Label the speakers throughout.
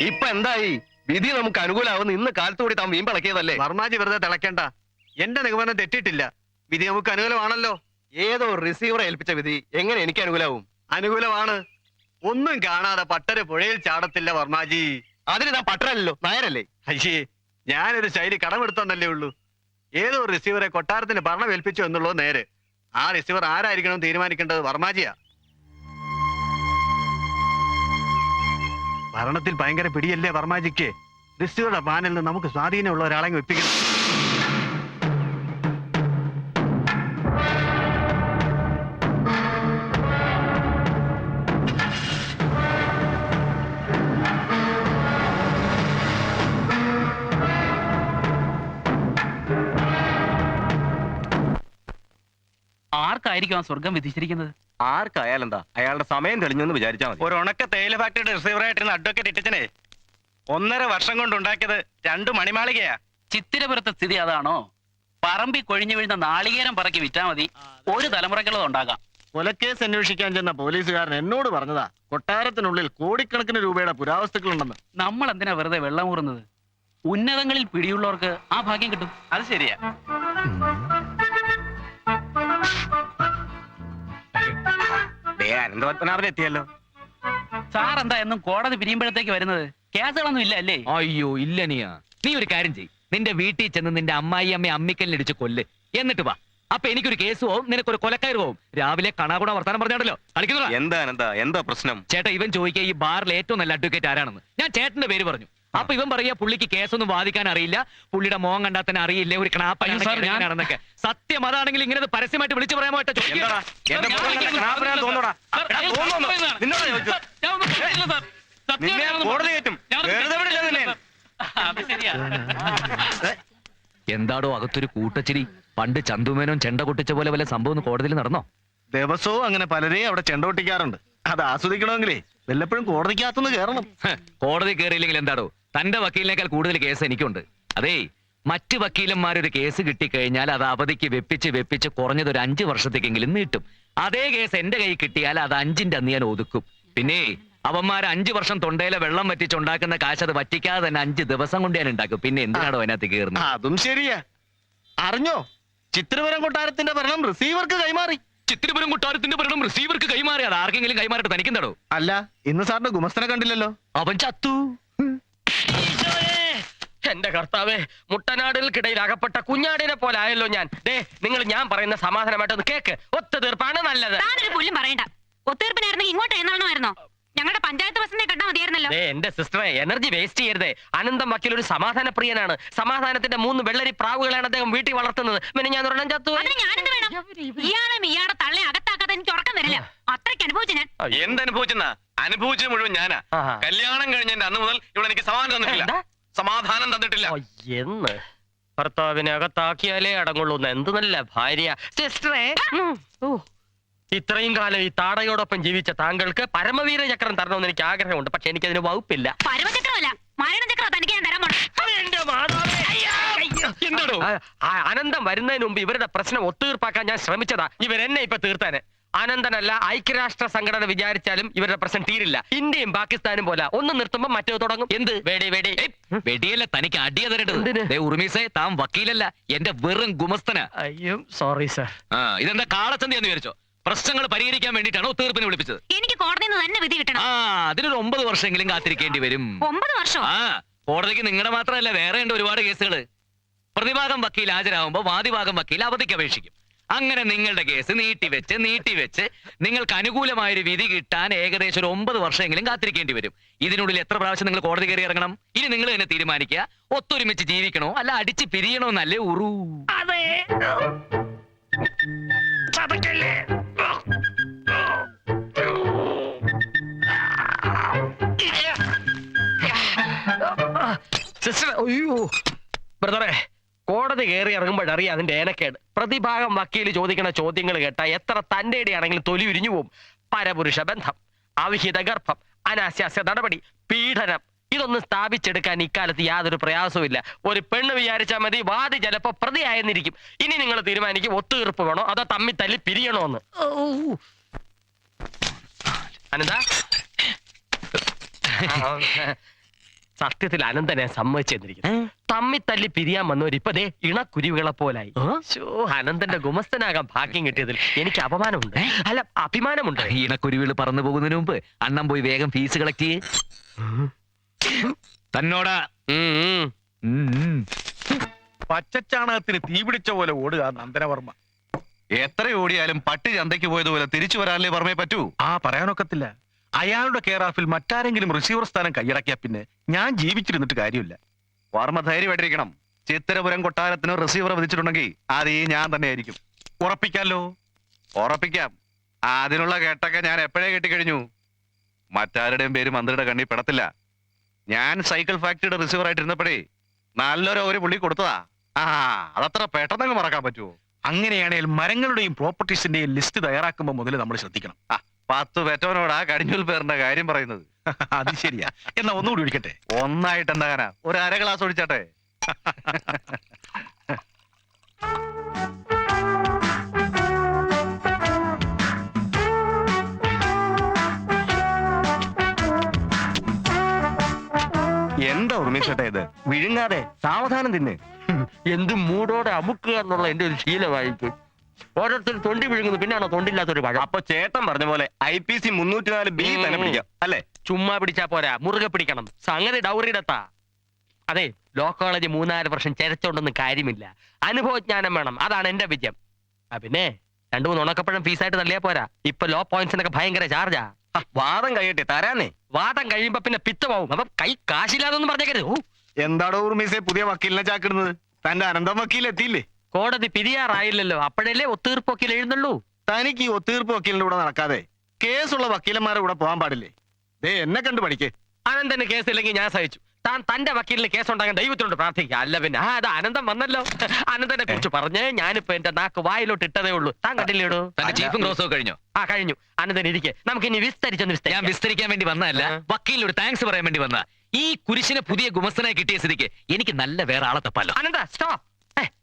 Speaker 1: ഇപ്പൊ എന്തായി? വിധി നമുക്ക് അനുകൂലാവുന്ന. ഇന്ന് കാലത്തുകൂടി താൻ വീമ്പിളക്കിയതല്ലേ
Speaker 2: വർമാജി വെറുതെ തിളക്കണ്ട എന്റെ നിഗമനം തെറ്റിട്ടില്ല. വിധി നമുക്ക് അനുകൂലമാണല്ലോ.
Speaker 1: ഏതോ റിസീവറെ ഏൽപ്പിച്ച വിധി എങ്ങനെ എനിക്ക് അനുകൂലാവും?
Speaker 2: അനുകൂലമാണ്. ഒന്നും കാണാതെ പട്ടര പുഴയിൽ ചാടത്തില്ല വർമാജി.
Speaker 1: അതിന് താൻ പട്ടരല്ലോ നായരല്ലേ?
Speaker 2: അയ്യേ ഞാനൊരു ശൈലി കടമെടുത്തന്നല്ലേ ഉള്ളൂ. ഏതോ റിസീവറെ കൊട്ടാരത്തിന് ഭരണം ഏൽപ്പിച്ചു എന്നുള്ളത് നേരെ. ആ റിസീവർ ആരായിരിക്കണം തീരുമാനിക്കേണ്ടത് വർമാജിയാ. ഭരണത്തിൽ ഭയങ്കര പിടിയല്ലേ വർമാജിക്ക്? റിസീവറുടെ പാനലിന് നമുക്ക് സ്വാധീനമുള്ള ഒരാളെ വെപ്പിക്കണം
Speaker 3: ആർക്കായിരിക്കും ആ സ്വർഗം വിധിച്ചിരിക്കുന്നത്?
Speaker 1: ആർക്കായാലെന്താ? അയാളുടെ സമയം തെളിഞ്ഞു എന്ന് വിചാരിച്ചാൽ മതി.
Speaker 4: ഒരു ഉണക്ക തേയില ഫാക്ടറിയുടെ റിസീവറായിട്ടിരുന്ന അഡ്വക്കേറ്റ് ഇട്ടിച്ചനെ ഒന്നര വർഷം കൊണ്ട് ഉണ്ടാക്കിയത് രണ്ട് മണിമാളികയാ.
Speaker 3: ചിത്തിരപുരത്തെ സ്ഥിതി അതാണോ? പറമ്പി കൊഴിഞ്ഞു വീഴുന്ന നാളികേരം പറക്കി വിറ്റാ മതി. ഒരു തലമുറക്കുള്ളത് ഉണ്ടാകാം.
Speaker 5: കൊലക്കേസ് അന്വേഷിക്കാൻ ചെന്ന പോലീസുകാരൻ എന്നോട് പറഞ്ഞതാ കൊട്ടാരത്തിനുള്ളിൽ കോടിക്കണക്കിന് രൂപയുടെ പുരാവസ്തുക്കളുണ്ടെന്ന്.
Speaker 3: നമ്മൾ എന്തിനാ വെറുതെ വെള്ളം കൂറുന്നത് ഉന്നതങ്ങളിൽ പിടിയുള്ളവർക്ക് ആ ഭാഗ്യം കിട്ടും.
Speaker 4: അത് ശരിയാ.
Speaker 1: അനന്തപത്മനാഭൻ എത്തിയല്ലോ.
Speaker 3: സാർ എന്താ എന്നും കോടതി പിരിയുമ്പോഴത്തേക്ക് വരുന്നത്? കേസുകളൊന്നും ഇല്ല അല്ലേ?
Speaker 6: അയ്യോ ഇല്ല നീയ. നീ ഒരു കാര്യം ചെയ് നിന്റെ വീട്ടിൽ ചെന്ന് നിന്റെ അമ്മായി അമ്മ അമ്മിക്കല്ലിടിച്ച് കൊല്ല്. എന്നിട്ട് വാ. അപ്പൊ എനിക്കൊരു കേസ് പോവും നിനക്കൊരു കൊലക്കയർ പോവും. രാവിലെ കണാകുണ വർത്താനം പറഞ്ഞാണല്ലോ. കളിക്കുന്നോ
Speaker 1: എന്താ അനന്ത എന്താ പ്രശ്നം?
Speaker 6: ചേട്ടാ ഇവൻ ചോദിക്കുക ഈ ബാറിൽ ഏറ്റവും നല്ല അഡ്വക്കേറ്റ് ആരാണെന്ന്. ഞാൻ ചേട്ടന്റെ പേര് പറഞ്ഞു. അപ്പൊ ഇവൻ പറയാ പുള്ളിക്ക് കേസൊന്നും വാദിക്കാൻ അറിയില്ല. പുള്ളിയുടെ മോഹം കണ്ടാൽ തന്നെ അറിയില്ല? ഒരു
Speaker 3: അയ്യോ, സാർ, ഞാൻ-
Speaker 6: സത്യം അതാണെങ്കിൽ ഇങ്ങനെ പരസ്യമായിട്ട് വിളിച്ചു പറയാൻ
Speaker 1: എന്താടാ? എന്റെ മോനെ കണ്ട എടാ, തോന്നുന്നു. നിന്നോടാ ചോദിച്ചത്? നിന്നെ കോടതി. കയറ്റും. വെറുതെ വിടില്ല നിന്നെ.
Speaker 6: എന്താടോ അകത്തൊരു കൂട്ടച്ചിരി? പണ്ട് ചന്തുമേനോൻ ചെണ്ട കൊട്ടിച്ച പോലെ വല്ല സംഭവം കോടതിയിൽ നടന്നോ?
Speaker 5: ദിവസവും അങ്ങനെ പലരെയും അവിടെ ചെണ്ട ചെണ്ടോട്ടിക്കാറുണ്ട് അത് ആസ്വദിക്കണമെങ്കിലേ. വല്ലപ്പോഴും കോടതിക്കകത്തുനിന്ന് കയറണം
Speaker 6: ഹ്, കോടതി കയറിയില്ലെങ്കിൽ എന്താടോ? തന്റെ വക്കീലിനേക്കാൾ കൂടുതൽ കേസ് എനിക്കുണ്ട്. അതേ മറ്റ് വക്കീലന്മാരൊരു കേസ് കിട്ടിക്കഴിഞ്ഞാൽ അത് അവധിക്ക് വെപ്പിച്ച് വെപ്പിച്ച് കുറഞ്ഞത് ഒരു അഞ്ചു വർഷത്തേക്കെങ്കിലും നീട്ടും. അതേ കേസ് എന്റെ കൈ കിട്ടിയാൽ അത് അഞ്ചിന്റെ അന്ന് ഞാൻ ഒതുക്കും. പിന്നെ അവന്മാർ അഞ്ചു വർഷം തൊണ്ടയിലെ വെള്ളം വറ്റിച്ചുണ്ടാക്കുന്ന കാശ് അത് വറ്റിക്കാതെ തന്നെ അഞ്ച് ദിവസം കൊണ്ട് ഞാൻ ഉണ്ടാക്കും. പിന്നെ എന്തിനാണോ അതിനകത്ത് കയറുന്നത്
Speaker 5: അതും ശരിയാ. അറിഞ്ഞോ? ചിത്രപുരം കൊട്ടാരത്തിന്റെ ഭരണം റിസീവർക്ക് കൈമാറി.
Speaker 6: ചിത്തിരപുരം കൊട്ടാരത്തിന്റെ ഭരണം റിസീവർക്ക് കൈമാറിയാൽ ആർക്കെങ്കിലും കൈമാറിട്ട് തനിക്കെന്താടോ
Speaker 5: അല്ല ഇന്ന് സാറിന്റെ ഗുമസ്തനെ കണ്ടില്ലല്ലോ.
Speaker 6: അവൻ ചത്തു.
Speaker 4: എന്റെ കർത്താവേ മുട്ടനാടുകൾക്കിടയിൽ അകപ്പെട്ട കുഞ്ഞാടിനെ പോലെ ആയല്ലോ ഞാൻ. ദേ നിങ്ങൾ ഞാൻ പറയുന്ന സമാധാനമായിട്ടൊന്ന് കേക്ക്. ഒത്തുതീർപ്പാണ് നല്ലത്.
Speaker 7: താനൊരു പുല്ലും പറയണ്ട. ഒത്തീർപ്പിനായിരുന്നെങ്കിൽ ഇങ്ങോട്ട് എഴുന്നള്ളണമായിരുന്നോ? ഞങ്ങളുടെ പഞ്ചായത്ത് ബസ്സിനെ കണ്ടാ മതിയായിരുന്നല്ലോ.
Speaker 4: ദേ എന്റെ സിസ്റ്ററെ എനർജി വേസ്റ്റ് ചെയ്യരുത്. അനന്തം വക്കീൽ ഒരു സമാധാന പ്രിയനാണ് സമാധാനത്തിന്റെ മൂന്ന് വെള്ളരി പ്രാവുകളാണ് അദ്ദേഹം വീട്ടിൽ വളർത്തുന്നത്. പിന്നെ ഞാൻ ഒരെണ്ണം ചത്തു
Speaker 7: ഞാനെന്ത് വേണം? ഇയാളെ ഇയാളെ തള്ളെ അകത്താക്കാതെ എനിക്ക് ഉറക്കം വരില്ല. അത്രയ്ക്ക് അനുഭവിച്ചു ഞാൻ.
Speaker 1: എന്തനുഭവിച്ചെന്നാ? അനുഭവിച്ചത് മുഴുവൻ ഞാനാ. കല്യാണം കഴിഞ്ഞ അന്ന് മുതൽ ഇവിടെ എനിക്ക് സമാധാനം തന്നിട്ടില്ല. സമാധാനം തന്നിട്ടില്ല.
Speaker 4: ഓ, എന്ന്? ഭർത്താവിനെ അകത്താക്കിയാലേ അടങ്ങുള്ളൂ എന്ത് നല്ല ഭാര്യ. സിസ്റ്ററെ. ഓ. ഇത്രയും കാലം ഈ താടയോടൊപ്പം ജീവിച്ച താങ്കൾക്ക് പരമവീര ചക്രം തരണമെന്ന് എനിക്ക് ആഗ്രഹമുണ്ട്. പക്ഷെ എനിക്ക് എനിക്കതിന് വകുപ്പില്ല.
Speaker 7: പരമചക്രമല്ല. മരണചക്രം തനിക്ക് ഞാൻ തരാൻ പോണം.
Speaker 4: ആ, ആ അനന്തം വരുന്നതിന് മുമ്പ് ഇവരുടെ പ്രശ്നം ഒത്തീർപ്പാക്കാൻ ഞാൻ ശ്രമിച്ചതാ. ഇവരെന്നെ ഇപ്പൊ തീർത്താന്. അനന്തനല്ല ഐക്യരാഷ്ട്ര സംഘടന വിചാരിച്ചാലും ഇവരുടെ പ്രശ്നം തീരില്ല. ഇന്ത്യയും പാകിസ്ഥാനും പോലെ. ഒന്ന് നിർത്തുമ്പോ മറ്റേ തുടങ്ങും.
Speaker 6: എന്ത്?
Speaker 4: വേടി വേടി.
Speaker 6: ഏയ്, വെടിയല്ല തനിക്ക് അടിയ
Speaker 4: എന്തിന്?
Speaker 6: തരേണ്ടത് ഉറുമീസേ താൻ വക്കീലല്ല. എന്റെ വെറും ഗുമസ്തന.
Speaker 4: അയ്യോ സോറി സർ
Speaker 6: ആ ഇതെന്താ കാളച്ചന്തയെന്ന് വിചാരിച്ചോ? പ്രശ്നങ്ങൾ പരിഹരിക്കാൻ വേണ്ടിയിട്ടാണ് തീർപ്പിനെ വിളിപ്പിച്ചത്.
Speaker 7: എനിക്ക് കോടതിയിൽ നിന്ന് തന്നെ വിധി കിട്ടണം.
Speaker 6: ആ അതിനൊരു ഒമ്പത് വർഷമെങ്കിലും കാത്തിരിക്കേണ്ടി വരും.
Speaker 7: ഒമ്പത് വർഷം?
Speaker 6: ആ കോടതിക്ക് നിങ്ങളുടെ മാത്രമല്ല വേറെ ഉണ്ട് ഒരുപാട് കേസുകൾ പ്രതിഭാഗം വക്കീൽ ഹാജരാകുമ്പോൾ വാദിഭാഗം വക്കീൽ അവധിക്ക് അപേക്ഷിക്കും. അങ്ങനെ നിങ്ങളുടെ കേസ് നീട്ടിവെച്ച് നീട്ടിവെച്ച് നിങ്ങൾക്ക് അനുകൂലമായ ഒരു വിധി കിട്ടാൻ ഏകദേശം ഒരു ഒമ്പത് വർഷമെങ്കിലും കാത്തിരിക്കേണ്ടി വരും. ഇതിനുള്ളിൽ എത്ര പ്രാവശ്യം നിങ്ങൾ കോടതി കയറി ഇറങ്ങണം? ഇനി നിങ്ങൾ തന്നെ തീരുമാനിക്കുക. ഒത്തൊരുമിച്ച് ജീവിക്കണോ? അല്ല അടിച്ച് പിരിയണോ എന്നല്ലേ ഉറൂ.
Speaker 4: സിസ്റ്റർ അയ്യോ ബ്രദറെ കോടതി കയറി ഇറങ്ങുമ്പോഴറിയാം അതിന്റെ ഏനക്കേട് പ്രതിഭാഗം വക്കീൽ ചോദിക്കുന്ന ചോദ്യങ്ങൾ കേട്ട എത്ര തന്റെ ആണെങ്കിലും തൊലി ഉരിഞ്ഞു പോവും. പരപുരുഷ ബന്ധം അവിഹിത ഗർഭം അനാശാസ്യ നടപടി പീഡനം. ഇതൊന്നും സ്ഥാപിച്ചെടുക്കാൻ ഇക്കാലത്ത് യാതൊരു പ്രയാസവുമില്ല. ഒരു പെണ്ണ് വിചാരിച്ചാൽ മതി വാദി ചിലപ്പോ പ്രതിയായെന്നിരിക്കും. ഇനി നിങ്ങൾ തീരുമാനിക്കും ഒത്തുതീർപ്പ് വേണോ? അതോ തമ്മി തല്ലി പിരിയണോ എന്ന് അനന്ത? സത്യത്തിൽ അനന്തനെ സമ്മതിച്ചെന്നിരിക്കുന്നു. തമ്മി തല്ലി പിരിയാൻ വന്നവർ ഇപ്പൊ ദേ ഇണക്കുരുവികളെ പോലായി. അനന്തന്റെ ഗുമസ്തനാകാൻ ഭാഗ്യം കിട്ടിയതിൽ എനിക്ക് അപമാനമുണ്ട്. അല്ല അഭിമാനമുണ്ട്.
Speaker 6: ഇണക്കുരുവികൾ പറന്നു പോകുന്നതിന് മുമ്പ് അണ്ണം പോയി വേഗം ഫീസ് കളക്ട് ചെയ്യേ. തന്നോടാ.
Speaker 4: ഉം, ഉം.
Speaker 6: ഉം, ഉം.
Speaker 8: പച്ചച്ചാണകത്തിന് തീ പിടിച്ച പോലെ ഓടുക നന്ദനവർമ്മ.
Speaker 9: എത്ര ഓടിയാലും പട്ടി ചന്തയ്ക്ക് പോയതുപോലെ തിരിച്ചു വരാനല്ലേ പറഞ്ഞേ പറ്റൂ?
Speaker 8: ആ പറയാനൊക്കത്തില്ല. അയാളുടെ കെയർ ഓഫിൽ മറ്റാരെങ്കിലും റിസീവർ സ്ഥാനം കൈയടക്കിയ പിന്നെ ഞാൻ ജീവിച്ചിരുന്നിട്ട് കാര്യമില്ല.
Speaker 9: വർമ്മ ധൈര്യമായിട്ടിരിക്കണം. ചിത്തരപുരം കൊട്ടാരത്തിന് റിസീവർ വിധിച്ചിട്ടുണ്ടെങ്കിൽ അത് ഈ ഞാൻ തന്നെ ആയിരിക്കും
Speaker 8: ഉറപ്പിക്കാമല്ലോ
Speaker 9: ഉറപ്പിക്കാം. അതിനുള്ള കേട്ടൊക്കെ ഞാൻ എപ്പോഴേ കെട്ടിക്കഴിഞ്ഞു? മറ്റാരുടെയും പേര് മന്ത്രിയുടെ കണ്ണി പെടത്തില്ല. ഞാൻ സൈക്കിൾ ഫാക്ടറിയുടെ റിസീവർ ആയിട്ടിരുന്നപ്പോഴേ നല്ലൊരു ഒരു പുള്ളി കൊടുത്തതാ. ആ അതത്ര പെട്ടെന്നങ്ങ് മറക്കാൻ പറ്റുമോ?
Speaker 8: അങ്ങനെയാണെങ്കിൽ മരങ്ങളുടെയും പ്രോപ്പർട്ടീസിന്റെയും ലിസ്റ്റ് തയ്യാറാക്കുമ്പോൾ മുതൽ നമ്മൾ ശ്രദ്ധിക്കണം.
Speaker 9: പത്ത് പെറ്റവനോടാ കടിഞ്ഞൂൽ പേരിന്റെ കാര്യം പറയുന്നത്.
Speaker 8: അത് ശരിയാ. എന്നാ ഒന്നുകൂടി ഒഴിക്കട്ടെ.
Speaker 9: ഒന്നായിട്ട് എന്താകാനാ ഒരു അര ഗ്ലാസ് ഒഴിച്ചാട്ടെ. എന്താ ഉർമിച്ചേട്ടാ ഇത്? വിഴുങ്ങാതെ സാവധാനം തിന്നെ.
Speaker 4: എന്ത് മൂടോടെ അമുക്കുക എന്നുള്ള എന്റെ ഒരു ശീലമായിപ്പോയി ഓരോരുത്തർ തൊണ്ടി വിഴുങ്ങുന്നു. പിന്നാണോ തൊണ്ടില്ലാത്തൊരു പഴം
Speaker 9: അപ്പൊ ചേട്ടൻ പറഞ്ഞ പോലെ ഐ പി സി മുന്നൂറ്റി നാല് ബി തന്നെ പിടിക്കാം. അല്ലേ?
Speaker 4: ചുമ്മാ പിടിച്ചാ പോരാ. മുറുകെ പിടിക്കണം. സംഗതി ഡൗറിയിടത്താ അതെ ലോ കോളേജ് മൂന്നാൽ വർഷം ചെരച്ചോണ്ടൊന്നും കാര്യമില്ല. അനുഭവജ്ഞാനം വേണം. അതാണ് എന്റെ വിജയം. ആ പിന്നെ രണ്ടു മൂന്ന് ഉണക്കപ്പഴം ഫീസായിട്ട് തള്ളിയാ പോരാ. ഇപ്പൊ ലോ പോയിന്റ്സിനൊക്കെ ഭയങ്കര ചാർജാ.
Speaker 9: വാദം കഴിയട്ടെ തരാനേ.
Speaker 4: വാദം കഴിയുമ്പോ പിന്നെ പിത്തമാവും അപ്പൊ കൈ കാശില്ലാതൊന്നും പറഞ്ഞേക്കരുത്.
Speaker 9: എന്താടോ ഉർമീസെ പുതിയ വക്കീലിനെ ചാക്കിടുന്നത്? തന്റെ അനന്തം വക്കീൽ എത്തിയില്ലേ
Speaker 4: കോടതി പിരിയാറായില്ലല്ലോ. അപ്പോഴല്ലേ ഒത്തീർപ്പൊക്കിൽ എഴുതുള്ളൂ
Speaker 9: തനിക്ക് ഈ ഒത്തീർപ്പ് വക്കീലിന്റെ കൂടെ നടക്കാതെ കേസുള്ള വക്കീലന്മാരുടെ കൂടെ പോകാൻ പാടില്ലേ? ദേ എന്നെ കണ്ടു പഠിക്കേ.
Speaker 4: അനന്തന് കേസില്ലെങ്കിൽ ഞാൻ സഹിച്ചു. താൻ തന്റെ വക്കീലിന് കേസ് ഉണ്ടാകാൻ ദൈവത്തിനോട് പ്രാർത്ഥിക്കുക. അല്ല പിന്നെ ആ അത് അനന്തം വന്നല്ലോ. അനന്തനെ കുറിച്ച് പറഞ്ഞ് ഞാനിപ്പോ എന്റെ നാക്ക് വായിലോട്ട് ഇട്ടതേ ഉള്ളൂ. താൻ കണ്ടില്ലേടോ?
Speaker 6: തന്റെ ചീഫും ക്രോസും ഒക്കെ കഴിഞ്ഞോ?
Speaker 4: ആ കഴിഞ്ഞു. അനന്തൻ ഇരിക്കെ. നമുക്ക് ഇനി വിസ്തരിച്ചൊന്ന്
Speaker 6: ഞാൻ വിസ്തരിക്കാൻ വേണ്ടി വന്നതല്ല
Speaker 4: വക്കീലിനോട്
Speaker 6: വക്കീലിന് ഒരു താങ്ക്സ് പറയാൻ വേണ്ടി വന്ന ഈ കുരിശിനെ പുതിയ ഗുമസ്തനായി കിട്ടിയ സ്ഥിതിക്ക് എനിക്ക് നല്ല വേറെ ആളെ തപ്പാലോ.
Speaker 4: അനന്ത സ്റ്റോപ്പ്.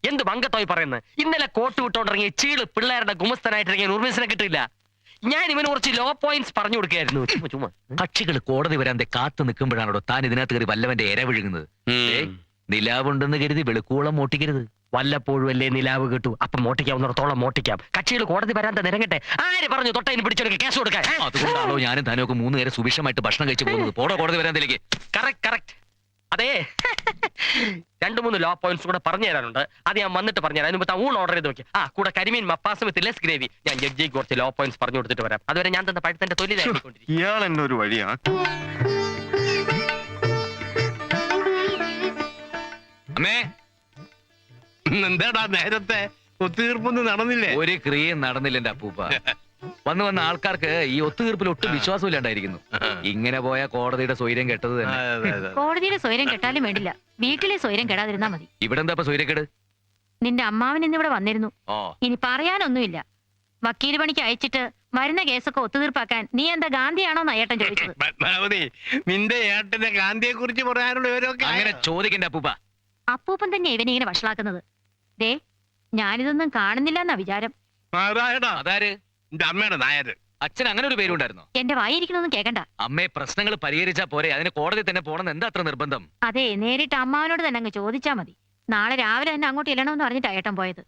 Speaker 4: എന്ത് വങ്കത്തോയി പറയുന്നത്? ഇന്നലെ കോട്ട് വിട്ടോണ്ടിറങ്ങിയ ചീൾ പിള്ളേരുടെ ഗുമസ്തനായിട്ടിറങ്ങിയ ഉർമിസിനെ കിട്ടില്ല ഞാൻ ഇവന് കുറച്ച് ലോ പോയിന്റ്സ് പറഞ്ഞു കൊടുക്കുകയായിരുന്നു. ചുമ്മാ, ചുമ്മാ.
Speaker 6: കക്ഷികൾ കോടതി വരാൻ ദേ കാത്തു നിൽക്കുമ്പോഴാണോ താൻ ഇതിനകത്ത് കയറി വല്ലവന്റെ ഇര വിഴുങ്ങുന്നത്? ഏയ്, നിലാവുണ്ടെന്ന് കരുതി വെളുക്കോളം മോട്ടിക്കരുത്.
Speaker 4: വല്ലപ്പോഴും അല്ലേ നിലാവ് കിട്ടു? അപ്പം മോട്ടിക്കാവുന്നിടത്തോളം മോട്ടിക്കാം. കക്ഷികൾ കോടതി വരാൻ നിരങ്ങട്ടെ. ആര് പറഞ്ഞു തൊട്ടതിന് പിടിച്ചെടുക്ക കേസ് കൊടുക്കാൻ?
Speaker 6: അതുകൊണ്ടാണോ ഞാനും ധനമൊക്കെ മൂന്ന് നേരം സുഭിക്ഷമായിട്ട് ഭക്ഷണം കഴിച്ചു പോകുന്നത്? പോടോ കോടതി വരാൻ
Speaker 4: കറക്റ്റ് കറക്റ്റ് അതെ. രണ്ടു മൂന്ന് ലോ പോയിന്റ്സ് കൂടെ പറഞ്ഞു തരാനുണ്ട്. അത് ഞാൻ വന്നിട്ട് പറഞ്ഞു തരാം. അതിന് ഊൺ ഓർഡർ ചെയ്ത് നോക്കി ആ കൂടെ കരിമീൻ മപ്പാസ് വിത്ത് ലെസ് ഗ്രേവി ഞാൻ ജഡ്ജിക്ക് കുറച്ച് ലോ പോയിന്റ്സ് പറഞ്ഞു കൊടുത്തിട്ട് വരാം. അതുവരെ ഞാൻ തന്ന പഴുത്തന്റെ തൊലി
Speaker 9: ഇയാൾ എന്നെ ഒരു വഴിയാ.
Speaker 6: അമ്മേ
Speaker 2: എന്താടാ നേരത്തെ ഒത്തുതീർപ്പൊന്നും നടന്നില്ലേ?
Speaker 6: ഒരു ക്രിയയും നടന്നില്ല എന്റെ അപ്പൂപ്പ. വന്ന് വന്ന ആൾക്കാർക്ക് ഈ ഒത്തുതീർപ്പിൽ ഒട്ടും വിശ്വാസം ഇല്ലാണ്ടായിരിക്കുന്നു ഇങ്ങനെ പോയ കോടതിയുടെ സ്വൈര്യം കെട്ടത് തന്നെ.
Speaker 10: കോടതിയുടെ സ്വൈരം കെട്ടാലും വേണ്ടില്ല. വീട്ടിലെ സ്വൈരം കെടാതിരുന്നാ മതി.
Speaker 6: ഇവിടെ എന്താ ഇപ്പൊ
Speaker 10: നിന്റെ അമ്മാവൻ ഇന്നിവിടെ വന്നിരുന്നു.
Speaker 6: ഓ
Speaker 10: ഇനി പറയാനൊന്നുമില്ല. വക്കീൽ പണിക്ക് അയച്ചിട്ട് വരുന്ന കേസൊക്കെ ഒത്തുതീർപ്പാക്കാൻ നീ എന്താ ഗാന്ധിയാണോ ഏട്ടൻ ചോദിച്ചത്?
Speaker 2: പത്മാവതി നിന്റെ ഏട്ടന്റെ ഗാന്ധിയെ കുറിച്ച് പറയാനുള്ള
Speaker 6: അങ്ങനെ ചോദിക്കണ്ട അപ്പൂപ്പ.
Speaker 10: അപ്പൂപ്പൻ തന്നെ ഇവനെ ഇങ്ങനെ വഷളാക്കുന്നത്. ദേ ഞാനിതൊന്നും കാണുന്നില്ല എന്നാ വിചാരം.
Speaker 2: നാരായണ
Speaker 6: അതാര്?
Speaker 2: എന്റെ അമ്മയുടെ നായര്.
Speaker 6: അച്ഛൻ അങ്ങനെ ഒരു പേരുണ്ടായിരുന്നോ?
Speaker 10: എന്റെ വായിരിക്കണമെന്ന് കേക്കണ്ട.
Speaker 6: അമ്മയെ പ്രശ്നങ്ങൾ പരിഹരിച്ചാ പോരെ അതിന് കോടതി തന്നെ പോണെന്ന് എന്താ അത്ര നിർബന്ധം?
Speaker 10: അതെ നേരിട്ട് അമ്മാവനോട് തന്നെ അങ്ങ് ചോദിച്ചാ മതി. നാളെ രാവിലെ തന്നെ അങ്ങോട്ട് ഇല്ലണമെന്ന് പറഞ്ഞിട്ടാ ഏട്ടൻ പോയത്.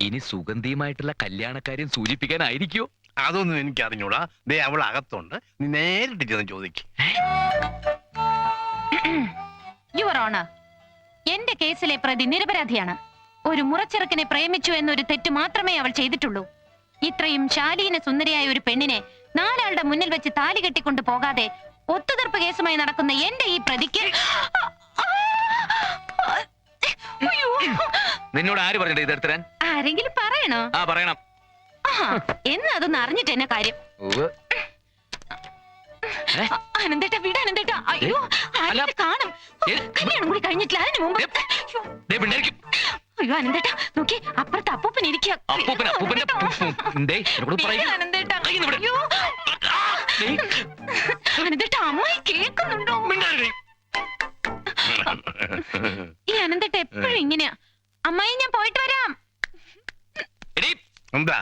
Speaker 6: ഇനി സുഗന്ധിയുമായിട്ടുള്ള കല്യാണക്കാര്യം സൂചിപ്പിക്കാനായിരിക്കോ?
Speaker 2: അതൊന്നും എനിക്ക് അറിഞ്ഞൂടാ ദേ അവൾ അകത്തുണ്ട്. നീ നേരിട്ട് ചെന്ന് ചോദിക്കും.
Speaker 10: യുവർ ഓണർ എന്റെ കേസിലെ പ്രതി നിരപരാധിയാണ്. ഒരു മുറച്ചെറുക്കനെ പ്രേമിച്ചു എന്നൊരു തെറ്റ് മാത്രമേ അവൾ ചെയ്തിട്ടുള്ളൂ. ഇത്രയും ശാലീന സുന്ദരിയായ ഒരു പെണ്ണിനെ നാലാളുടെ മുന്നിൽ വെച്ച് താലി കെട്ടിക്കൊണ്ട് പോകാതെ ഒത്തുതീർപ്പ് കേസുമായി നടക്കുന്ന എന്റെ ഈ പ്രതിക്ക്
Speaker 6: നിന്നോട് ആര് പറഞ്ഞിട്ട് ഇതെടുത്തരാൻ
Speaker 10: ആരെങ്കിലും പറയണോ?
Speaker 6: ആ പറയണം.
Speaker 10: എന്ന് അതൊന്ന് അറിഞ്ഞിട്ട് എന്നെ കാര്യം. അനന്തേട്ട വിട അനന്തേട്ട. അയ്യോ കാണും. കല്യാണം കൂടി കഴിഞ്ഞിട്ടില്ല അതിന് മുമ്പ്. അയ്യോ,
Speaker 6: ദേ
Speaker 10: അനന്തേട്ട നോക്കി അപ്പുറത്ത് അപ്പൂപ്പൻ
Speaker 6: അപ്പൂപ്പൻ അപ്പൂപ്പന്റെ ദേ, എന്നോട് പറയൂ.
Speaker 10: അനന്തേട്ട.
Speaker 6: കയ്യിൽ നിന്ന് വിട്.
Speaker 10: അയ്യോ.
Speaker 6: ദേ,
Speaker 10: അനന്തേട്ട അമ്മായി കേൾക്കുന്നുണ്ടോ?
Speaker 6: മിണ്ടാതിരി.
Speaker 10: ഈ അനന്തേട്ട എപ്പോഴും ഇങ്ങനെയാ. അമ്മായി ഞാൻ പോയിട്ട് വരാം.
Speaker 6: എടീ,
Speaker 2: എന്താ?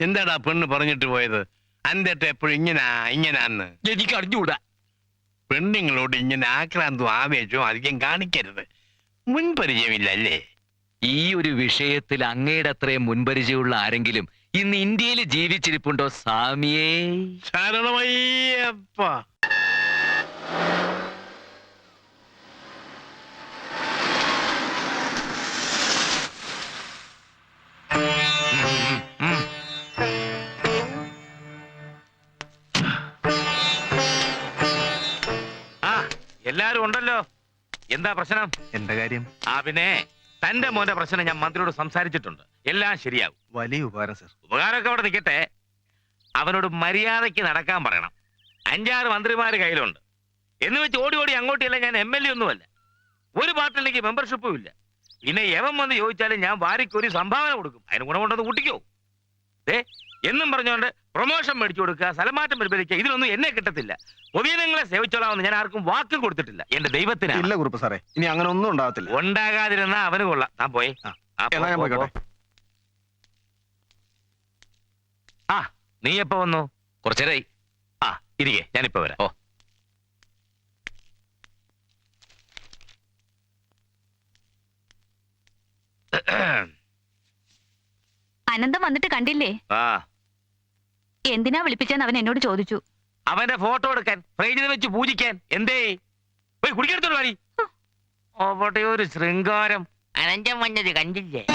Speaker 2: എന്താടാ പെണ്ണ് പറഞ്ഞിട്ട് പോയത്? അനന്തേട്ട എപ്പോഴും ഇങ്ങനാ ഇങ്ങനാന്ന്.
Speaker 6: എനിക്ക് അറിഞ്ഞുകൂടാ
Speaker 11: പെണ്ണുങ്ങളോട് ഇങ്ങനെ ആക്രാന്തവും ആവേശവും അധികം കാണിക്കരുത്. മുൻപരിചയമില്ലല്ലേ?
Speaker 6: ഈ ഒരു വിഷയത്തിൽ അങ്ങയുടെ അത്രയും മുൻപരിചയമുള്ള ആരെങ്കിലും ഇന്ന് ഇന്ത്യയിൽ ജീവിച്ചിരിപ്പുണ്ടോ സ്വാമിയേ?
Speaker 11: ശരണമയ്യപ്പ.
Speaker 12: എല്ലാരും ഉണ്ടല്ലോ. എന്താ പ്രശ്നം?
Speaker 2: എന്താ കാര്യം?
Speaker 12: ആ പിന്നെ തന്റെ മോന്റെ പ്രശ്നം ഞാൻ മന്ത്രിയോട് സംസാരിച്ചിട്ടുണ്ട്. എല്ലാം ശരിയാകും.
Speaker 2: വലിയ ഉപകാരം സർ.
Speaker 12: ഉപകാരമൊക്കെ അവിടെ നിൽക്കട്ടെ. അവനോട് മര്യാദയ്ക്ക് നടക്കാൻ പറയണം. അഞ്ചാറ് മന്ത്രിമാര് കയ്യിലുണ്ട്. എന്ന് വെച്ച് ഓടി ഓടി അങ്ങോട്ടില്ല ഞാൻ എം എൽ എ ഒന്നുമല്ല. ഒരു പാർട്ടിയിലേക്ക് മെമ്പർഷിപ്പും ഇല്ല. പിന്നെ എവൻ വന്ന് ചോദിച്ചാലും ഞാൻ വാരിക്കൊരു സംഭാവന കൊടുക്കും. അതിന് ഗുണമുണ്ടെന്ന് കൂട്ടിക്കോ. ഏ എന്നും പറഞ്ഞുകൊണ്ട് പ്രൊമോഷൻ മേടിച്ചു കൊടുക്കുക സ്ഥലമാറ്റം പരിപാലിക്കുക ഇതിലൊന്നും എന്നെ കിട്ടത്തില്ല. പൊതുജനങ്ങളെ സേവിച്ചോളാമെന്ന് ഞാൻ ആർക്കും വാക്ക് കൊടുത്തിട്ടില്ല. എന്റെ ദൈവത്തിന്
Speaker 2: ഇല്ല കുറുപ്പ് സാറേ ഇനി അങ്ങനെ ഒന്നും ഉണ്ടാകത്തില്ല
Speaker 12: ഉണ്ടാകാതിരുന്ന അവന് കൊള്ളാം. പോയി.
Speaker 2: ആ. എന്നാ ഞാൻ പോയിക്കോട്ടെ.
Speaker 12: ആ നീ എപ്പോ വന്നു?
Speaker 6: കുറച്ചേരായി.
Speaker 12: ആ ഇരിക്കെ ഞാനിപ്പോ വരാം.
Speaker 6: ഓ.
Speaker 10: അനന്തം വന്നിട്ട് കണ്ടില്ലേ?
Speaker 12: ആ.
Speaker 10: എന്തിനാ വിളിപ്പിച്ചെന്ന് അവൻ എന്നോട് ചോദിച്ചു.
Speaker 12: അവന്റെ ഫോട്ടോ എടുക്കാൻ ഫ്രെയിമിൽ വെച്ച് പൂജിക്കാൻ. എന്തേ? പോയി കുടിക്കെടുത്തോളൂ വാടി അവിടെ ഒരു ശൃംഗാരം. അനഞ്ചം വന്നത് കണ്ടില്ലേ?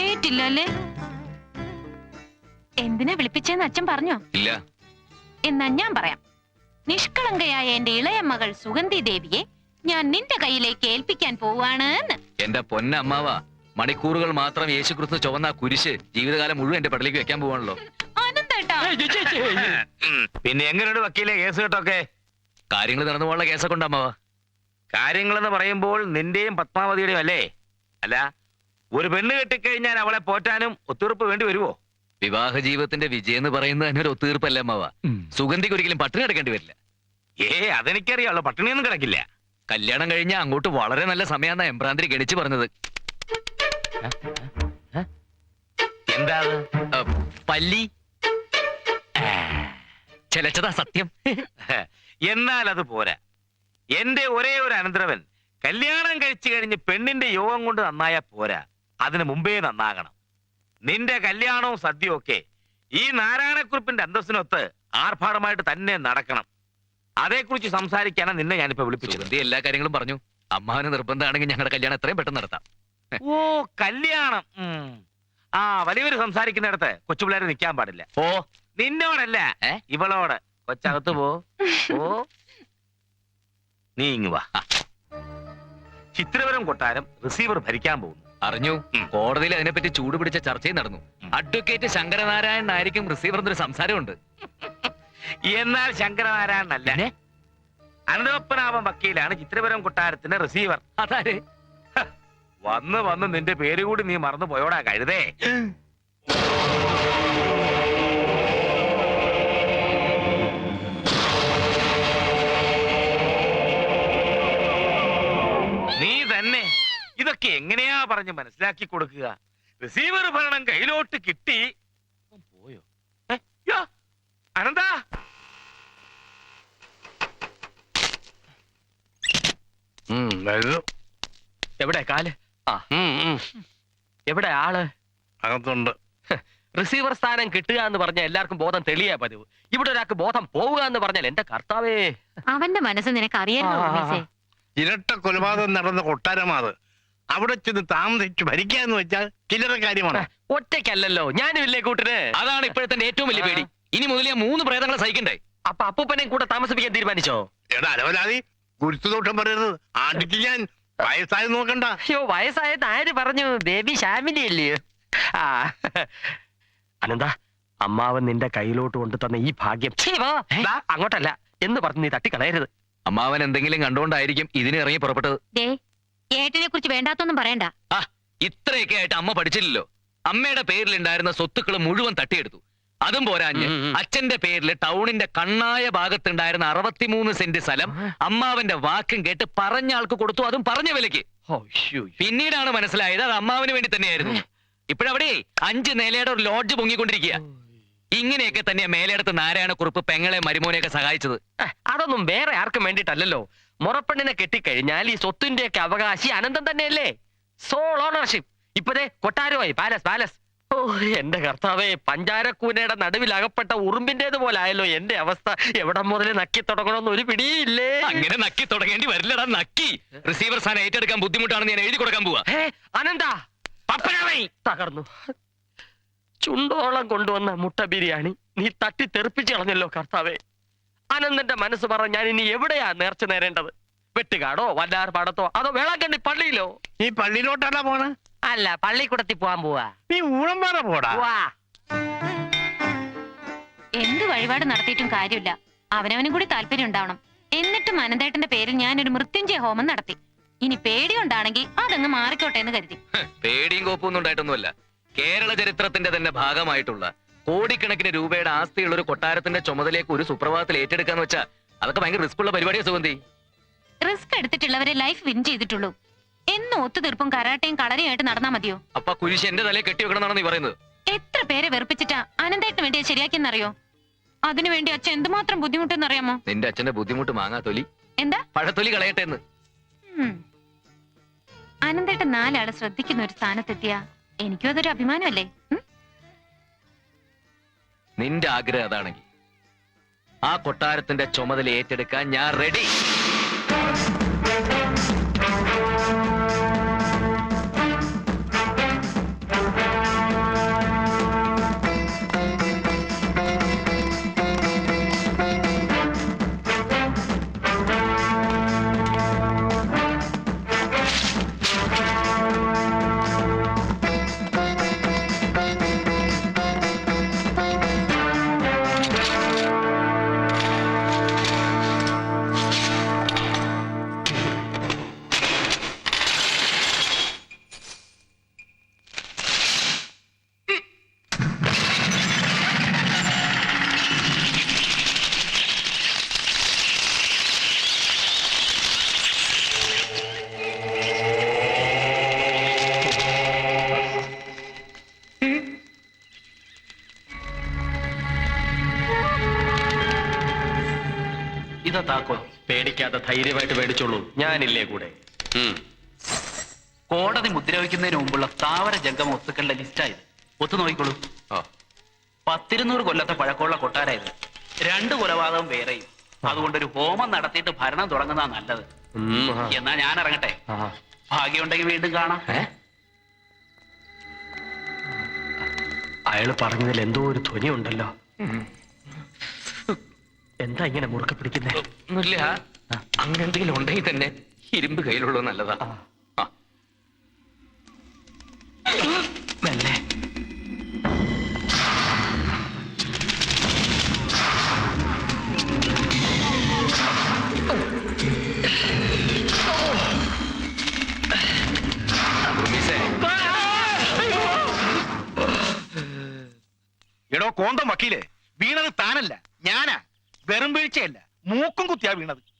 Speaker 10: ഏറ്റില്ല എന്തിനാ വിളിപ്പിച്ചെന്ന് അച്ഛൻ പറഞ്ഞോ?
Speaker 6: ഇല്ല.
Speaker 10: എന്നാ ഞാൻ പറയാം. നിഷ്കളങ്കയായ എന്റെ ഇളയ മകൾ സുഗന്ധി ദേവിയെ ഞാൻ നിന്റെ കയ്യിലേക്ക് ഏൽപ്പിക്കാൻ പോവാണ് എന്ന്
Speaker 6: എന്റെ പൊന്നമ്മാവ മണിക്കൂറുകൾ മാത്രം യേശുക്രിസ്തു ചുവന്ന കുരിശ് ജീവിതകാലം മുഴുവൻ എന്റെ പടലേക്ക് വെക്കാൻ പോവാണല്ലോ.
Speaker 12: പിന്നെ എങ്ങനെയുണ്ട് വക്കീലെ കേസ് കേട്ടൊക്കെ?
Speaker 6: കാര്യങ്ങൾ നടന്നു പോകാനുള്ള കേസൊക്കെ ഉണ്ട് അമ്മാവ?
Speaker 12: കാര്യങ്ങളെന്ന് പറയുമ്പോൾ നിന്റെയും പത്മാവതിയുടെയും അല്ലേ? അല്ല ഒരു പെണ്ണ് കെട്ടിക്കഴിഞ്ഞാൽ അവളെ പോറ്റാനും ഒത്തുറപ്പ് വേണ്ടി വരുവോ?
Speaker 6: വിവാഹ ജീവിതത്തിന്റെ വിജയം എന്ന് പറയുന്നത് തന്നെ ഒരു ഒത്തീർപ്പല്ല അമ്മാവ? സുഗന്ധിക്ക് ഒരിക്കലും പട്ടിണി കിടക്കേണ്ടി വരില്ല.
Speaker 12: ഏ അതെനിക്കറിയാമല്ലോ പട്ടിണിയൊന്നും കിടക്കില്ല.
Speaker 6: കല്യാണം കഴിഞ്ഞ അങ്ങോട്ട് വളരെ നല്ല സമയമാണ് എംബ്രാന്തിരി ഗണിച്ചു പറഞ്ഞത്.
Speaker 12: എന്താ
Speaker 6: പല്ലി. ചെലച്ചതാ സത്യം.
Speaker 12: എന്നാൽ അത് പോരാ. എന്റെ ഒരേ ഒരു അനന്തരവൻ കല്യാണം കഴിച്ചു കഴിഞ്ഞ് പെണ്ണിന്റെ യോഗം കൊണ്ട് നന്നായാ പോരാ. അതിന് മുമ്പേ നന്നാകണം. നിന്റെ കല്യാണവും സദ്യയും ഒക്കെ ഈ നാരായണക്കുറിപ്പിന്റെ അന്തസ്സിനൊത്ത് ആർഭാടമായിട്ട് തന്നെ നടക്കണം. അതേക്കുറിച്ച് സംസാരിക്കാനാണ് നിന്നെ ഞാനിപ്പോ വിളിപ്പിച്ചത്.
Speaker 6: എല്ലാ കാര്യങ്ങളും പറഞ്ഞു. അമ്മാവന് നിർബന്ധമാണെങ്കിൽ ഞങ്ങളുടെ കല്യാണം എത്രയും പെട്ടെന്ന് നടത്താം.
Speaker 12: ഓ കല്യാണം. ആ വലിയവര് സംസാരിക്കുന്നിടത്ത് കൊച്ചുപിള്ളേര് നിൽക്കാൻ പാടില്ല.
Speaker 6: ഓ
Speaker 12: നിന്നോടല്ല? ഇവളോട്. കൊച്ചകത്ത് പോ. ഓ നീ ഇങ്ങ് വാ. ചിത്രപുരം കൊട്ടാരം റിസീവർ ഭരിക്കാൻ പോകുന്നു.
Speaker 6: അറിഞ്ഞു. കോടതിയിൽ അതിനെപ്പറ്റി ചൂടുപിടിച്ച ചർച്ചയും നടന്നു. അഡ്വക്കേറ്റ് ശങ്കരനാരായണൻ ആയിരിക്കും റിസീവർ എന്നൊരു സംസാരമുണ്ട്.
Speaker 12: എന്നാൽ ശങ്കരനാരായണൻ അല്ല അനന്തപത്മനാഭൻ വക്കീലാണ് ചിത്രപുരം കൊട്ടാരത്തിന്റെ റിസീവർ.
Speaker 6: അതാര്?
Speaker 12: വന്ന് വന്ന് നിന്റെ പേര് കൂടി നീ മറന്നു പോയോടാ കഴുതേ. നീ തന്നെ ഇതൊക്കെ എങ്ങനെയാ പറഞ്ഞ് മനസ്സിലാക്കി കൊടുക്കുക? റിസീവർ ഭരണം കയ്യിലോട്ട് കിട്ടി. പോയോ? അനന്താ?
Speaker 4: എവിടെ കാൽ? ആ. എവിടെ ആൾ?
Speaker 11: അകത്തുണ്ട്.
Speaker 4: റിസീവർ സ്ഥാനം കിട്ടുക എന്ന് പറഞ്ഞാൽ എല്ലാവർക്കും ബോധം തെളിയാ പതിവ്. ഇവിടെ ഒരാൾക്ക് ബോധം പോവുക എന്ന് പറഞ്ഞാൽ എന്റെ കർത്താവേ.
Speaker 10: അവന്റെ മനസ്സ് നിനക്ക് അറിയാലോ.
Speaker 11: ഇരട്ട കൊലപാതകം നടന്ന കൊട്ടാരമാത് അവിടെ ചെന്ന് താമസിച്ച് ഭരിക്കാന്ന് വെച്ചാൽ ചില്ലറ കാര്യമാണ്.
Speaker 4: ഒറ്റയ്ക്കല്ലല്ലോ. ഞാനും ഇല്ലേ കൂട്ടിന്
Speaker 6: അതാണ് ഇപ്പോഴത്തെ ഏറ്റവും വലിയ പേടി. ഇനി മുതൽ ഞാൻ മൂന്ന് പ്രേതങ്ങളെ സഹിക്കണ്ടേ?
Speaker 4: അപ്പൊ അപ്പൂപ്പനെയും കൂടെ താമസിപ്പിക്കാൻ തീരുമാനിച്ചോ?
Speaker 11: എടാ അലവലാതി ഗുരുത്തുദോഷം പറയരുത്. ആണ്ടിക്ക് ഞാൻ വയസ്സായി നോക്കണ്ട.
Speaker 4: അയ്യോ വയസ്സായത് ആര് പറഞ്ഞു? ബേബി ഷാമിലി അല്ലേ? ആ. അനന്ത അമ്മാവൻ നിന്റെ കയ്യിലോട്ട് കൊണ്ടു തന്ന ഈ ഭാഗ്യം. അങ്ങോട്ടല്ല. എന്ന് പറഞ്ഞ് നീ തട്ടിക്കളയരുത്.
Speaker 6: അമ്മാവൻ എന്തെങ്കിലും കണ്ടുകൊണ്ടായിരിക്കും ഇതിനിറങ്ങി പുറപ്പെട്ടത്.
Speaker 10: ദേ ഏട്ടനെ കുറിച്ച് വേണ്ടാത്തൊന്നും പറയണ്ട.
Speaker 6: ആ ഇത്രയൊക്കെ ആയിട്ട് അമ്മ പഠിച്ചില്ലല്ലോ. അമ്മയുടെ പേരിലുണ്ടായിരുന്ന സ്വത്തുക്കൾ മുഴുവൻ തട്ടിയെടുത്തു. അതും പോരാഞ്ഞ്. അച്ഛന്റെ പേരിൽ ടൗണിന്റെ കണ്ണായ ഭാഗത്തുണ്ടായിരുന്ന അറുപത്തിമൂന്ന് സെന്റ് സ്ഥലം അമ്മാവന്റെ വാക്കും കേട്ട് പറഞ്ഞ ആൾക്ക് കൊടുത്തു. അതും പറഞ്ഞ വിലക്ക്. പിന്നീടാണ് മനസ്സിലായത് അത് അമ്മാവിന് വേണ്ടി തന്നെയായിരുന്നു. ഇപ്പോഴവിടെ അഞ്ച് നിലയുടെ ഒരു ലോഡ്ജ് പൊങ്ങിക്കൊണ്ടിരിക്കുക ഇങ്ങനെയൊക്കെ തന്നെയാ മേലെടുത്ത് നാരായണക്കുറിപ്പ് പെങ്ങളെ മരുമോനെയൊക്കെ സഹായിച്ചത്.
Speaker 4: അതൊന്നും വേറെ ആർക്കും വേണ്ടിയിട്ടല്ലല്ലോ. മുറപ്പെണ്ണിനെ കെട്ടിക്കഴിഞ്ഞാൽ ഈ സ്വത്തിന്റെ ഒക്കെ അവകാശി അനന്തം തന്നെയല്ലേ? സോൾ ഓണർഷിപ്പ് ഇപ്പതേ കൊട്ടാരമായി പാലസ് പാലസ് ഓ എന്റെ കർത്താവേ പഞ്ചാരക്കൂനയുടെ നടുവിൽ അകപ്പെട്ട ഉറുമ്പിന്റേത് പോലെ ആയല്ലോ എന്റെ അവസ്ഥ. എവിടെ മുതൽ നക്കി തുടങ്ങണമെന്ന് ഒരു പിടിയില്ലേ?
Speaker 6: അങ്ങനെ നക്കി തുടങ്ങേണ്ടി വരില്ലടാ നക്കി. റിസീവർ സ്ഥാനം ഏറ്റെടുക്കാൻ ബുദ്ധിമുട്ടാണെന്ന് ഞാൻ എഴുതി കൊടുക്കാൻ പോവാ.
Speaker 4: അനന്ത. തകർന്നു. ചുണ്ടോളം കൊണ്ടുവന്ന മുട്ട ബിരിയാണി നീ തട്ടി തെറിപ്പിച്ചു കളഞ്ഞല്ലോ കർത്താവേ. അനന്തന്റെ മനസ്സ് പറ ഞാൻ ഇനി എവിടെയാ നേർച്ച നേരേണ്ടത്? വെട്ടുകാടോ വല്ലാർ പാടത്തോ അതോ വേളാങ്കണ്ണി പള്ളിയിലോ?
Speaker 11: നീ പള്ളിയിലോട്ടാണോ പോണ്?
Speaker 4: അല്ല പള്ളിക്കൂടത്തിൽ പോവാൻ പോവാ.
Speaker 11: നീ ഊഴംപാറ പോടാ
Speaker 4: വാ.
Speaker 10: എന്ത് വഴിപാട് നടത്തിയിട്ടും കാര്യമില്ല. അവനവനും കൂടി താല്പര്യം ഉണ്ടാവണം. എന്നിട്ടും അനന്തേട്ടന്റെ പേരിൽ ഞാൻ ഒരു മൃത്യുഞ്ജയ ഹോമം നടത്തി. ഇനി പേടിയുണ്ടാണെങ്കിൽ അതങ്ങ് മാറിക്കോട്ടെ എന്ന് കരുതി.
Speaker 6: പേടിയും കോപ്പൊന്നും ഉണ്ടായിട്ടൊന്നുമല്ല. കേരള ചരിത്രത്തിന്റെ തന്നെ ഭാഗമായിട്ടുള്ള കോടിക്കണക്കിന് രൂപയുടെ ആസ്തിയുള്ള ഒരു കൊട്ടാരത്തിന്റെ ചുമതലയൊക്കെ ഒരു സുപ്രഭാതത്തിൽ ഏറ്റെടുക്കാന്ന് വെച്ചാ അതൊക്കെ ഭയങ്കര റിസ്ക് ഉള്ള പരിപാടിയാ സുഗന്ധി.
Speaker 10: റിസ്ക് എടുത്തിട്ടുള്ളവരെ ലൈഫ് വിൻ ചെയ്തിട്ടുള്ളൂ. എന്നും ഒത്തുതീർപ്പും കരാട്ടയും കളരിയായിട്ട് നടന്നാ മതിയോ?
Speaker 6: അപ്പൊ കുരിശ് എന്റെ തലയെ കെട്ടി വെക്കണമെന്നാണ് നീ പറയുന്നത്.
Speaker 10: എത്ര പേരെ വെറുപ്പിച്ചിട്ടാ അനന്തായിട്ട് വേണ്ടി ശരിയാക്കിയെന്നറിയോ? അതിനുവേണ്ടി അച്ഛൻ എന്തുമാത്രം ബുദ്ധിമുട്ടെന്നറിയാമോ
Speaker 6: നിന്റെ അച്ഛന്റെ ബുദ്ധിമുട്ട് മാങ്ങാ തൊലി
Speaker 10: എന്താ?
Speaker 6: പഴത്തൊലി കളയട്ടെ എന്ന്.
Speaker 10: അനന്തേട്ടൻ നാലാൾ ശ്രദ്ധിക്കുന്ന ഒരു സ്ഥാനത്തെത്തിയ എനിക്കും അതൊരു അഭിമാനമല്ലേ? ഉം?
Speaker 6: നിന്റെ ആഗ്രഹം അതാണെങ്കിൽ ആ കൊട്ടാരത്തിന്റെ ചുമതല ഏറ്റെടുക്കാൻ ഞാൻ റെഡി
Speaker 4: പേടിക്കാതെ ധൈര്യമായിട്ട് പേടിച്ചോളൂ ഞാനില്ലേ കൂടെ?
Speaker 3: കോടതി മുദ്രവയ്ക്കുന്നതിന് മുമ്പുള്ള സ്ഥാവര ജംഗമ വസ്തുക്കളുടെ ലിസ്റ്റായത്. ഒത്തു നോക്കിക്കോളൂ. പത്തിരുന്നൂറ് കൊല്ലത്തെ പഴക്കമുള്ള കൊട്ടാരായത് രണ്ട് കൊലപാതകം വേറെയും. അതുകൊണ്ട് ഒരു ഹോമം നടത്തിയിട്ട് ഭരണം തുടങ്ങുന്നതാ നല്ലത്. എന്നാ ഞാൻ ഇറങ്ങട്ടെ?
Speaker 4: ആ.
Speaker 3: ഭാഗ്യമുണ്ടെങ്കിൽ വീണ്ടും കാണാം?
Speaker 4: അയാൾ പറഞ്ഞതിൽ എന്തോ ഒരു ധ്വനി ഉണ്ടല്ലോ എന്താ ഇങ്ങനെ മുറുക്കെ പിടിക്കുന്നേ?
Speaker 6: ഒന്നുമില്ല അങ്ങനെ എന്തെങ്കിലും ഉണ്ടെങ്കിൽ തന്നെ ഇരുമ്പ് കയ്യിലുള്ളത് നല്ലതാ.
Speaker 4: മെല്ലെ.
Speaker 11: എടോ കോന്തം വക്കീലെ. വീണത് താനല്ല ഞാനാ. വെറും വീഴ്ചയല്ല മൂക്കും കുത്തിയാ വീണത്.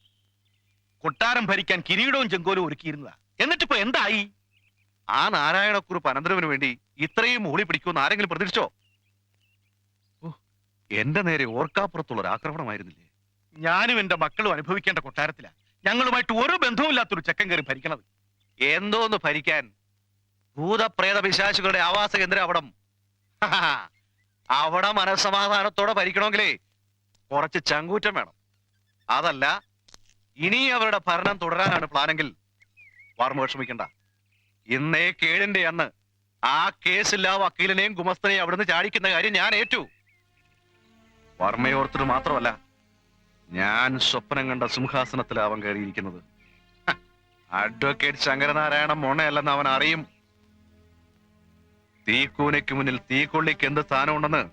Speaker 11: കൊട്ടാരം ഭരിക്കാൻ കിരീടവും ചെങ്കോലും ഒരുക്കിയിരുന്നതാ. എന്നിട്ടിപ്പോ എന്തായി?
Speaker 9: ആ നാരായണക്കുറിപ്പ് അനന്തരവിന് വേണ്ടി ഇത്രയും മൂളി പിടിക്കുമെന്ന് ആരെങ്കിലും പ്രതീക്ഷിച്ചോ? എന്റെ നേരെ ഓർക്കാപ്പുറത്തുള്ള ഒരു ആക്രമണമായിരുന്നില്ലേ?
Speaker 11: ഞാനും എന്റെ മക്കളും അനുഭവിക്കേണ്ട കൊട്ടാരത്തിലാ. ഞങ്ങളുമായിട്ട് ഒരു ബന്ധവുമില്ലാത്തൊരു ചെക്കൻ കയറി ഭരിക്കണത്.
Speaker 9: എന്തോന്ന് ഭരിക്കാൻ? ഭൂതപ്രേത പിശാശുകളുടെ ആവാസ കേന്ദ്രം അവിടം. അവിടെ മനസ്സമാധാനത്തോടെ ഭരിക്കണമെങ്കിലേ കുറച്ച് ചങ്കൂറ്റം വേണം. അതല്ല ഇനി അവരുടെ ഭരണം തുടരാനാണ് പ്ലാനെങ്കിൽ വാർമ വിഷമിക്കണ്ട. ഇന്നേ കേടിന്റെ അന്ന് ആ കേസില്ലാ വക്കീലിനെയും ഗുമസ്തനെയും അവിടുന്ന് ചാടിക്കുന്ന കാര്യം ഞാൻ ഏറ്റു. വർമ്മയോർത്തിട്ട് മാത്രമല്ല ഞാൻ സ്വപ്നം കണ്ട സിംഹാസനത്തിൽ അവൻ കയറിയിരിക്കുന്നത്. അഡ്വക്കേറ്റ് ശങ്കരനാരായണ മോണയല്ലെന്ന് അവൻ അറിയും. തീക്കൂനയ്ക്ക് മുന്നിൽ തീക്കൊള്ളിക്ക് എന്ത് സ്ഥാനമുണ്ടെന്ന്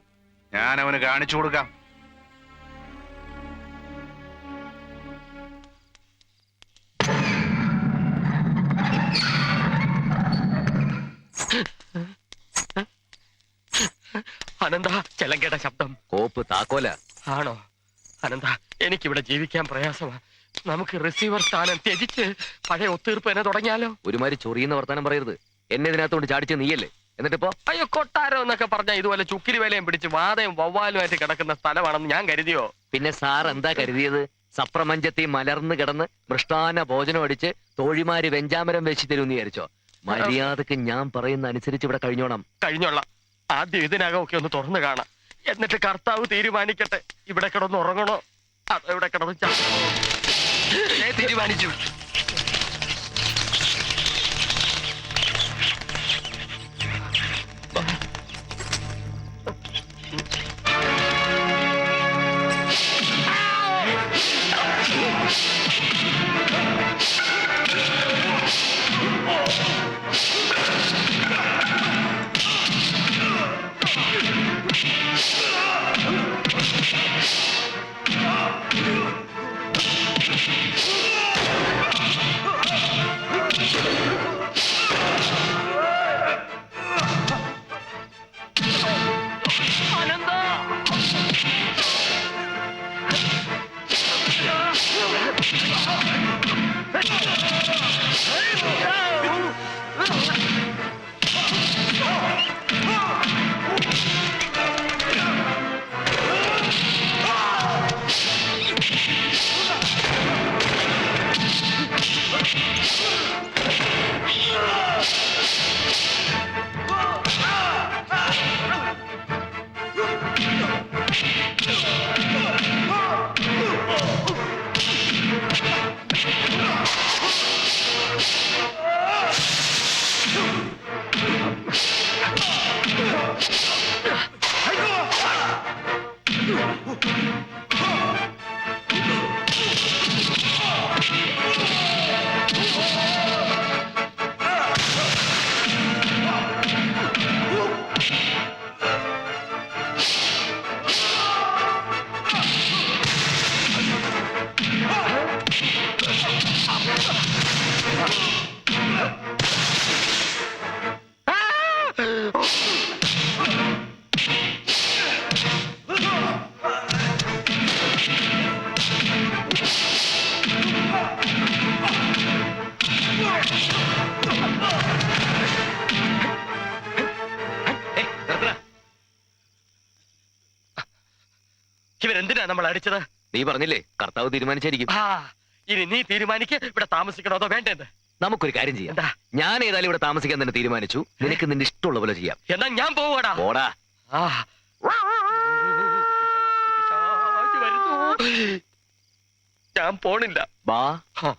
Speaker 9: ഞാൻ അവന് കാണിച്ചു കൊടുക്കാം.
Speaker 4: അനന്ത ചെലങ്കയുടെ ശബ്ദം.
Speaker 6: കോപ്പ് താക്കോല.
Speaker 4: ആണോ? അനന്ത എനിക്കിവിടെ ജീവിക്കാൻ പ്രയാസമാണ് നമുക്ക് റിസീവർ സ്ഥാനം ത്യജിച്ച് പഴയ ഒത്തീർപ്പ് എന്നെ തുടങ്ങിയാലോ?
Speaker 6: ഒരുമാതിരി ചൊറിയുന്ന വർത്താനം പറയരുത്. എന്നെ ഇതിനകത്തോണ്ട് ചാടിച്ച നീയല്ലേ. എന്നിട്ടിപ്പോ?
Speaker 4: അയ്യോ കൊട്ടാരം എന്നൊക്കെ പറഞ്ഞ ഇതുപോലെ ചുക്കിരി വേലയും പിടിച്ച് വാതയും വവ്വാലുമായിട്ട് കിടക്കുന്ന സ്ഥലമാണെന്ന് ഞാൻ കരുതിയോ?
Speaker 6: പിന്നെ സാർ എന്താ കരുതിയത്? സപ്രമഞ്ചത്തിൽ മലർന്നു കിടന്ന് മൃഷ്ടാന ഭോജനം അടിച്ച് തോഴിമാര് വെഞ്ചാമരം വെച്ച് തരുമെന്ന് വിചാരിച്ചോ? മര്യാദയ്ക്ക് ഞാൻ പറയുന്ന അനുസരിച്ച് ഇവിടെ കഴിഞ്ഞോണം.
Speaker 4: കഴിഞ്ഞോളാം. ആദ്യം ഇതിനകം ഒക്കെ ഒന്ന് തുറന്നു കാണാം. എന്നിട്ട് കർത്താവ് തീരുമാനിക്കട്ടെ. ഇവിടെ കിടന്ന് ഉറങ്ങണോ? അതോ ഇവിടെ കിടന്ന് ചാടണോ? തീരുമാനിച്ചു. ഇവരെന്തിനാ നമ്മൾ അടിച്ചത്?
Speaker 6: നീ പറഞ്ഞില്ലേ കർത്താവ് തീരുമാനിച്ചിരിക്കും
Speaker 4: ആ ഇനി നീ തീരുമാനിക്ക് ഇവിടെ താമസിക്കണോ അതോ വേണ്ടത്
Speaker 6: നമുക്കൊരു കാര്യം ചെയ്യാം.
Speaker 4: എന്താ?
Speaker 6: ഞാൻ ഏതായാലും ഇവിടെ താമസിക്കാൻ തന്നെ തീരുമാനിച്ചു. നിനക്ക് നിന്റെ ഇഷ്ടമുള്ള പോലെ ചെയ്യാം.
Speaker 4: എന്നാ ഞാൻ പോവാടാ
Speaker 6: ഓടാ
Speaker 4: ആ. പിശാച് വരുന്നു. ഞാൻ പോണില്ല.
Speaker 6: ബാ.
Speaker 4: ഹ.